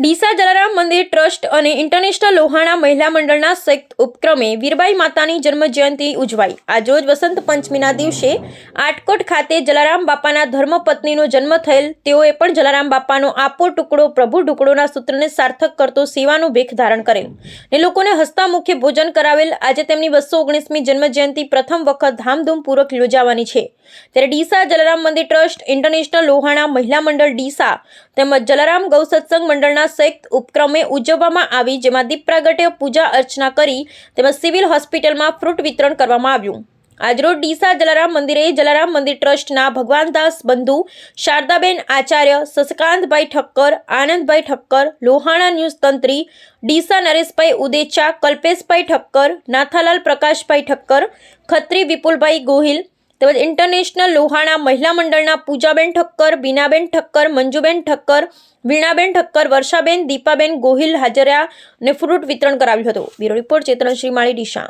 ડીસા જલારામ મંદિર ટ્રસ્ટ અને ઇન્ટરનેશનલ લોહાણા મહિલા મંડળના સંયુક્ત ઉપક્રમે વીરબાઈ માતાની જન્મજયંતિ ઉજવાઈ. આજરોજ વસંત પંચમીના દિવસે આટકોટ ખાતે જલારામ બાપાના ધર્મપત્નીનો જન્મ થયેલ. તેઓએ પણ જલારામ બાપાનો આપો ટુકડો, પ્રભુ ટુકડોના સૂત્રને સાર્થક કરતો સેવાનું ભેખ ધારણ કરેલ ને લોકોને હસતા મુખ્ય ભોજન કરાવેલ. આજે તેમની બસો ઓગણીસમી જન્મજયંતિ પ્રથમ વખત ધામધૂમપૂર્વક યોજાવાની છે. ત્યારે ડીસા જલારામ મંદિર ટ્રસ્ટ, ઇન્ટરનેશનલ લોહાણા મહિલા મંડળ ડીસા તેમજ જલારામ ગૌ સત્સંગ મંડળના સંયુક્ત ઉપક્રમે ઉજવવામાં આવી, જેમાં દીપ પ્રાગટ્ય પૂજા અર્ચના કરી, તેમજ સિવિલ હોસ્પિટલમાં ફ્રૂટ વિતરણ કરવામાં આવ્યું. આજરોજ ડીસા જલારામ મંદિરે જલારામ મંદિર ટ્રસ્ટના ભગવાનદાસ બંધુ, શારદાબેન આચાર્ય, શશકાંતભાઈ ઠક્કર, આનંદભાઈ ઠક્કર, લોહાણા ન્યૂઝ તંત્રી, ડીસા નરેશભાઈ ઉદેચા, કલ્પેશભાઈ ઠક્કર, નાથાલાલ પ્રકાશભાઈ ઠક્કર, ખત્રી વિપુલભાઈ ગોહિલ તેમજ ઇન્ટરનેશનલ લોહાણા મહિલા મંડળના પૂજાબેન ઠક્કર, બીનાબેન ઠક્કર, મંજુબેન ઠક્કર, વીણાબેન ઠક્કર, વર્ષાબેન, દીપાબેન ગોહિલ હાજર્યા અને ફ્રૂટ વિતરણ કરાવ્યું હતું. બ્યુરો રિપોર્ટ ચેતન માળી ડીશા